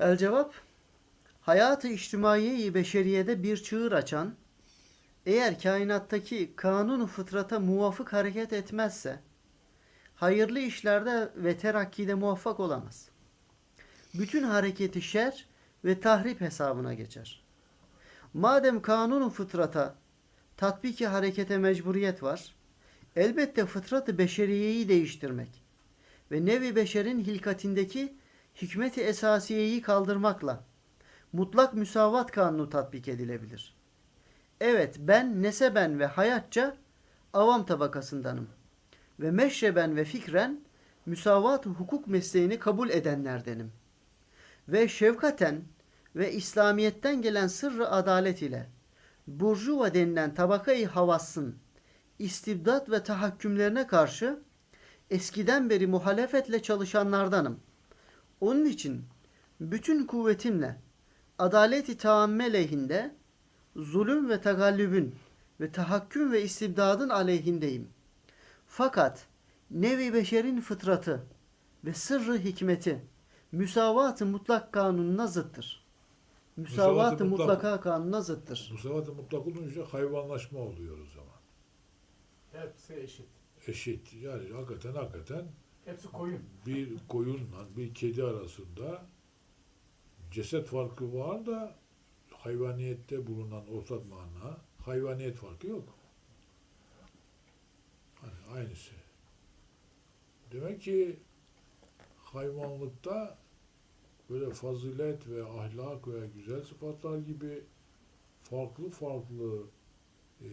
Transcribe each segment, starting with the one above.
El cevap Hayatı içtimaiye beşeriyede bir çığır açan, eğer kainattaki kanun fıtrata muvafık hareket etmezse, hayırlı işlerde ve terakkide muvaffak olamaz. Bütün hareketi şer ve tahrip hesabına geçer. Madem kanun fıtrata tatbiki harekete mecburiyet var, elbette fıtratı beşeriyeyi değiştirmek ve nevi beşerin hilkatindeki hikmeti esasiyeyi kaldırmakla mutlak müsavat kanunu tatbik edilebilir. Evet ben neseben ve hayatça avam tabakasındanım ve meşreben ve fikren müsavat hukuk mesleğini kabul edenlerdenim. Ve şefkaten ve İslamiyet'ten gelen sırrı adalet ile burjuva denilen tabakayı havassın istibdat ve tahakkümlerine karşı eskiden beri muhalefetle çalışanlardanım. Onun için bütün kuvvetimle adaleti taamme lehinde zulüm ve tagallübün ve tahakküm ve istibdadın aleyhindeyim. Fakat nevi beşerin fıtratı ve sırrı hikmeti müsavat-ı mutlak kanununa zıttır. Müsavat-ı Müsavat-ı mutlak- mutlaka kanununa zıttır. De mutlak olunca hayvanlaşma oluyor o zaman. Hepsi eşit. Eşit. Yani hakikaten hakikaten Hepsi koyun. bir koyunla bir kedi arasında ceset farkı var da hayvaniyette bulunan ortak mana hayvaniyet farkı yok. Hani aynısı. Demek ki hayvanlıkta böyle fazilet ve ahlak ve güzel sıfatlar gibi farklı farklı e,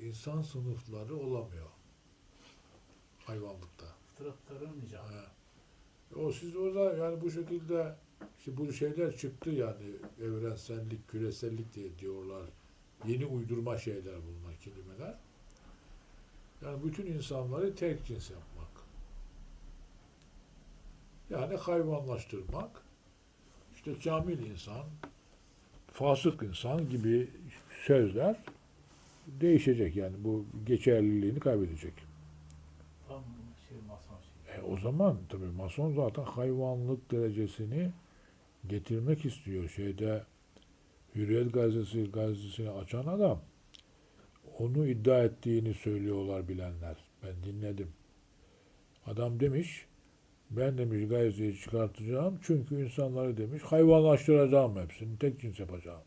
insan sınıfları olamıyor hayvanlıkta. İcabı. Ha. O siz orada yani bu şekilde işte bu şeyler çıktı yani evrensellik, küresellik diye diyorlar. Yeni uydurma şeyler bunlar kelimeler. Yani bütün insanları tek cins yapmak. Yani hayvanlaştırmak. İşte kamil insan, fasık insan gibi sözler değişecek yani bu geçerliliğini kaybedecek. Tam şey mason şey. E, o zaman tabii mason zaten hayvanlık derecesini getirmek istiyor. Şeyde Hürriyet gazetesi gazetesini açan adam onu iddia ettiğini söylüyorlar bilenler. Ben dinledim. Adam demiş ben demiş gazeteyi çıkartacağım çünkü insanları demiş hayvanlaştıracağım hepsini tek cins yapacağım.